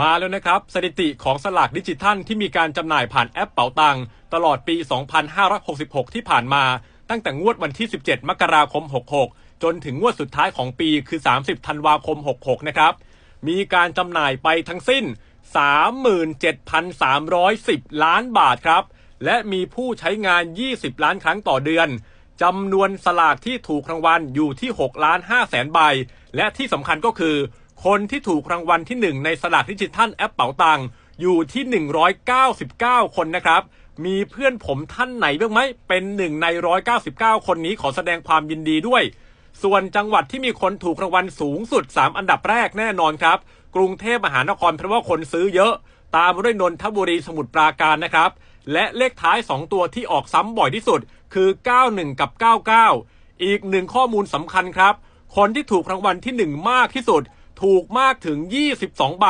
มาแล้วนะครับ สถิติของสลากดิจิทัลที่มีการจำหน่ายผ่านแอปเป๋าตังตลอดปี 2566 ที่ผ่านมา ตั้งแต่งวดวันที่ 17 มกราคม 66 จนถึงงวดสุดท้ายของปีคือ 30 ธันวาคม 66 นะครับ มีการจำหน่ายไปทั้งสิ้น 37,310 ล้านบาทครับ และมีผู้ใช้งาน 20 ล้านครั้งต่อเดือนจำนวนสลากที่ถูกรางวัลอยู่ที่ 6 ล้าน5แสนใบ และที่สำคัญก็คือ คนที่ถูกรางวัลที่ 1 ในสลากดิจิทัลแอปเป๋าตังอยู่ที่ 199 คนนะครับ มีเพื่อนผมท่านไหนบ้างไหม เป็นหนึ่งใน 199 คนนี้ขอแสดงความยินดีด้วย ส่วนจังหวัดที่มีคนถูกรางวัลสูงสุด 3 อันดับแรกแน่นอนครับ กรุงเทพมหานครเพราะว่าคนซื้อเยอะ ตามมาด้วยนนทบุรีสมุทรปราการนะครับ และเลขท้าย 2 ตัวที่ออกซ้ำบ่อยที่สุด คือ 91 กับ 99 อีกหนึ่งข้อมูลสำคัญครับ คนที่ถูกรางวัลที่ 1 มากที่สุด ถูกมากถึง 22 ใบ